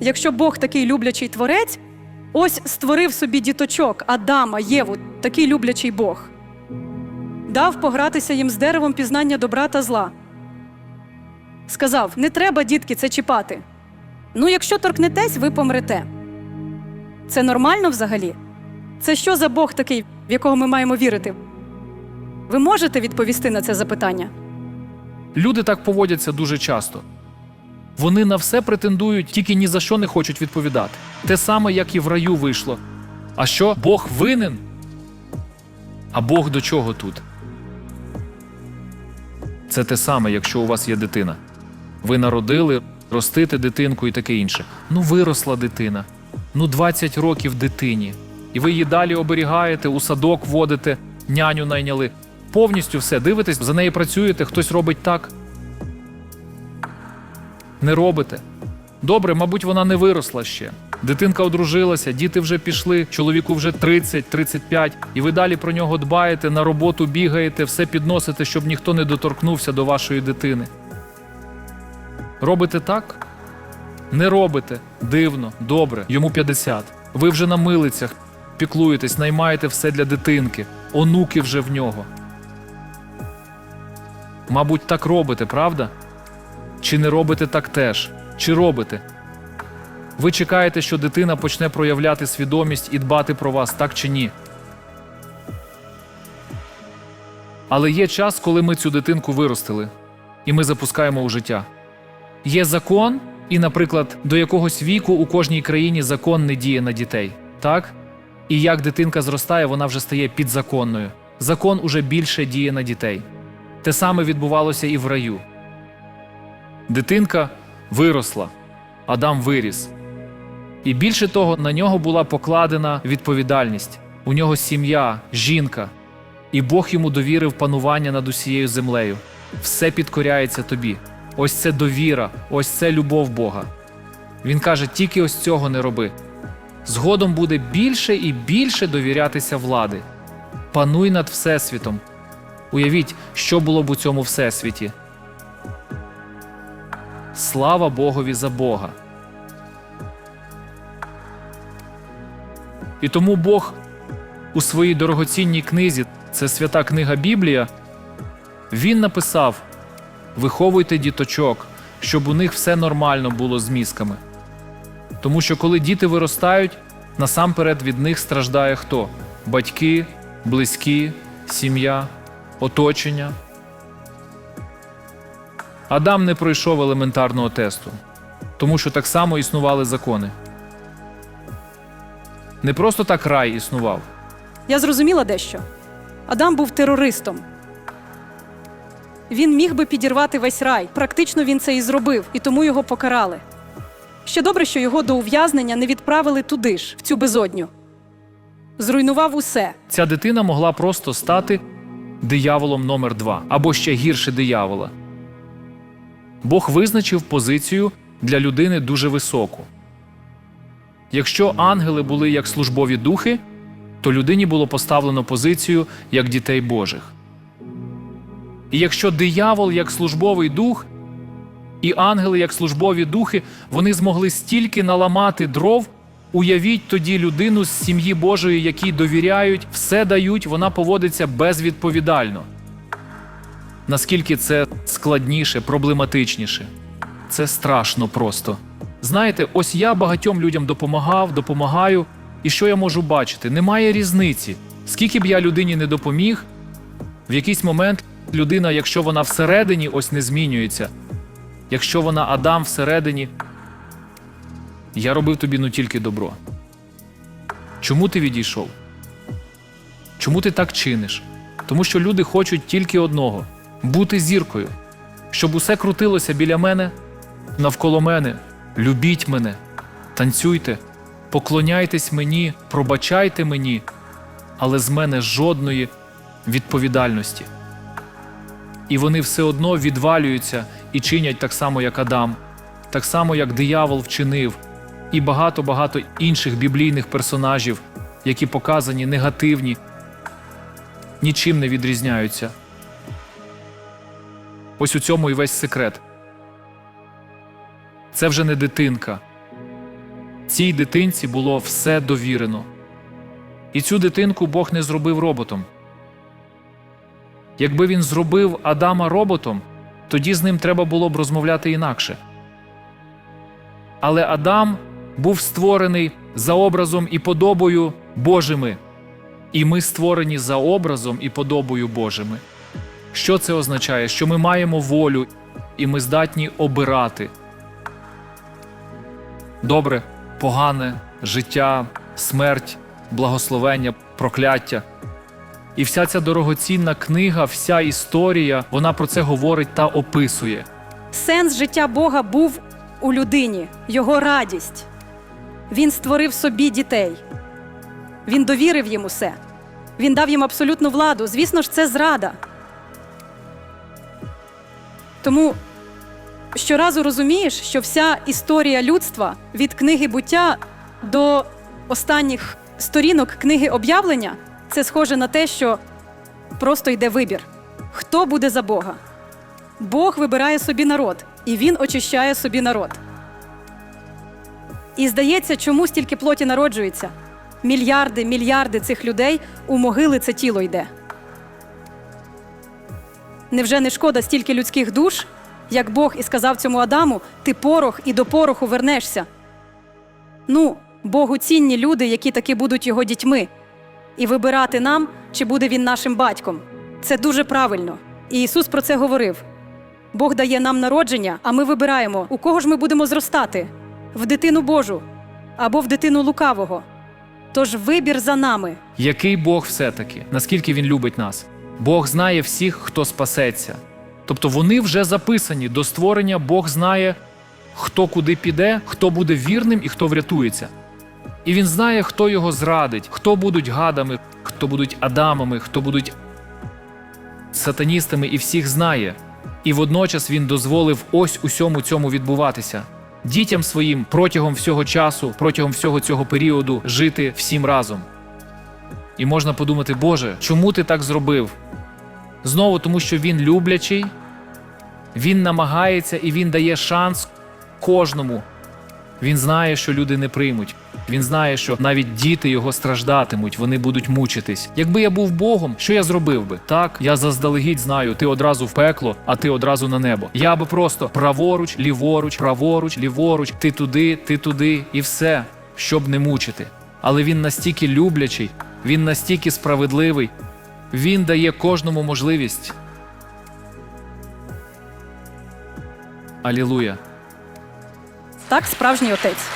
Якщо Бог такий люблячий творець, ось створив собі діточок, Адама, Єву, такий люблячий Бог. Дав погратися їм з деревом пізнання добра та зла. Сказав: не треба, дітки, це чіпати. Ну, якщо торкнетесь, ви помрете. Це нормально взагалі? Це що за Бог такий, в якого ми маємо вірити? Ви можете відповісти на це запитання? Люди так поводяться дуже часто. Вони на все претендують, тільки ні за що не хочуть відповідати. Те саме, як і в раю вийшло. А що Бог винен? А Бог до чого тут? Це те саме, якщо у вас є дитина. Ви народили, ростите дитинку і таке інше. Ну, виросла дитина. Ну, 20 років дитині. І ви її далі оберігаєте, у садок водите, няню найняли. Повністю все дивитесь, за неї працюєте, хтось робить так. Не робите. Добре, мабуть, вона не виросла ще. Дитинка одружилася, діти вже пішли, чоловіку вже 30-35, і ви далі про нього дбаєте, на роботу бігаєте, все підносите, щоб ніхто не доторкнувся до вашої дитини. Робите так? Не робите. Дивно, добре, йому 50. Ви вже на милицях, піклуєтесь, наймаєте все для дитинки, онуки вже в нього. Мабуть, так робите, правда? Чи не робите так теж? Чи робите? Ви чекаєте, що дитина почне проявляти свідомість і дбати про вас, так чи ні? Але є час, коли ми цю дитинку виростили, і ми запускаємо у життя. Є закон, і, наприклад, до якогось віку у кожній країні закон не діє на дітей, так? І як дитинка зростає, вона вже стає підзаконною. Закон уже більше діє на дітей. Те саме відбувалося і в раю. Дитинка виросла, Адам виріс. І більше того, на нього була покладена відповідальність. У нього сім'я, жінка, і Бог йому довірив панування над усією землею. Все підкоряється тобі. Ось це довіра, ось це любов Бога. Він каже: тільки ось цього не роби. Згодом буде більше і більше довірятися влади. Пануй над Всесвітом. Уявіть, що було б у цьому всесвіті. Слава Богові за Бога. І тому Бог у своїй дорогоцінній книзі, це свята книга Біблія, він написав: виховуйте діточок, щоб у них все нормально було з мізками. Тому що коли діти виростають, насамперед від них страждає хто? Батьки, близькі, сім'я, оточення. Адам не пройшов елементарного тесту, тому що так само існували закони. Не просто так рай існував. Я зрозуміла дещо. Адам був терористом. Він міг би підірвати весь рай. Практично він це і зробив, і тому його покарали. Ще добре, що його до ув'язнення не відправили туди ж, в цю безодню. Зруйнував усе. Ця дитина могла просто стати дияволом номер два або ще гірше диявола. Бог визначив позицію для людини дуже високу. Якщо ангели були як службові духи, то людині було поставлено позицію як дітей Божих. І якщо диявол як службовий дух, і ангели як службові духи, вони змогли стільки наламати дров. Уявіть тоді людину з сім'ї Божої, якій довіряють, все дають, вона поводиться безвідповідально. Наскільки це складніше, проблематичніше? Це страшно просто. Знаєте, ось я багатьом людям допомагав, допомагаю, і що я можу бачити? Немає різниці. Скільки б я людині не допоміг, в якийсь момент людина, якщо вона всередині ось не змінюється, якщо вона Адам всередині, я робив тобі ну тільки добро. Чому ти відійшов? Чому ти так чиниш? Тому що люди хочуть тільки одного бути зіркою, щоб усе крутилося біля мене, навколо мене. Любіть мене, танцюйте, поклоняйтесь мені, пробачайте мені, але з мене жодної відповідальності. І вони все одно відвалюються і чинять так само, як Адам, так само, як диявол вчинив, і багато-багато інших біблійних персонажів, які показані негативні, нічим не відрізняються. Ось у цьому і весь секрет. Це вже не дитинка, Цій дитинці було все довірено. І цю дитинку Бог не зробив роботом. Якби він зробив Адама роботом, тоді з ним треба було б розмовляти інакше. Але Адам був створений за образом і подобою Божими, і ми створені за образом і подобою Божими. Що це означає? Що ми маємо волю і ми здатні обирати добре, погане, життя, смерть, благословення, прокляття. І вся ця дорогоцінна книга, вся історія, вона про це говорить та описує. Сенс життя Бога був у людині, його радість. Він створив собі дітей. Він довірив їм усе. Він дав їм абсолютну владу. Звісно ж, це зрада. Тому щоразу розумієш, що вся історія людства від книги буття до останніх сторінок книги об'явлення це схоже на те, що просто йде вибір. Хто буде за Бога? Бог вибирає собі народ, і він очищає собі народ. І здається, чому стільки плоті народжується? Мільярди, мільярди цих людей у могили це тіло йде. Невже не шкода стільки людських душ, як Бог і сказав цьому Адаму, ти порох і до пороху вернешся? Ну, Богу цінні люди, які таки будуть його дітьми, і вибирати нам, чи буде він нашим батьком. Це дуже правильно. І Ісус про це говорив. Бог дає нам народження, а ми вибираємо, у кого ж ми будемо зростати в дитину Божу або в дитину лукавого. Тож вибір за нами. Який Бог все-таки, наскільки він любить нас? Бог знає всіх, хто спасеться. Тобто вони вже записані до створення, Бог знає, хто куди піде, хто буде вірним і хто врятується. І він знає, хто його зрадить, хто будуть гадами, хто будуть адамами, хто будуть сатаністами, і всіх знає. І водночас він дозволив ось усьому цьому відбуватися. Дітям своїм протягом всього часу, протягом всього цього періоду жити всім разом. І можна подумати, Боже, чому ти так зробив? Знову тому, що він люблячий, він намагається і він дає шанс кожному. Він знає, що люди не приймуть. Він знає, що навіть діти його страждатимуть, вони будуть мучитись. Якби я був Богом, що я зробив би? Так, я заздалегідь знаю, ти одразу в пекло, а ти одразу на небо. Я би просто праворуч, ліворуч, праворуч, ліворуч, ти туди, ти туди, і все, щоб не мучити. Але він настільки люблячий, він настільки справедливий, він дає кожному можливість. Алілуя! Так, справжній отець.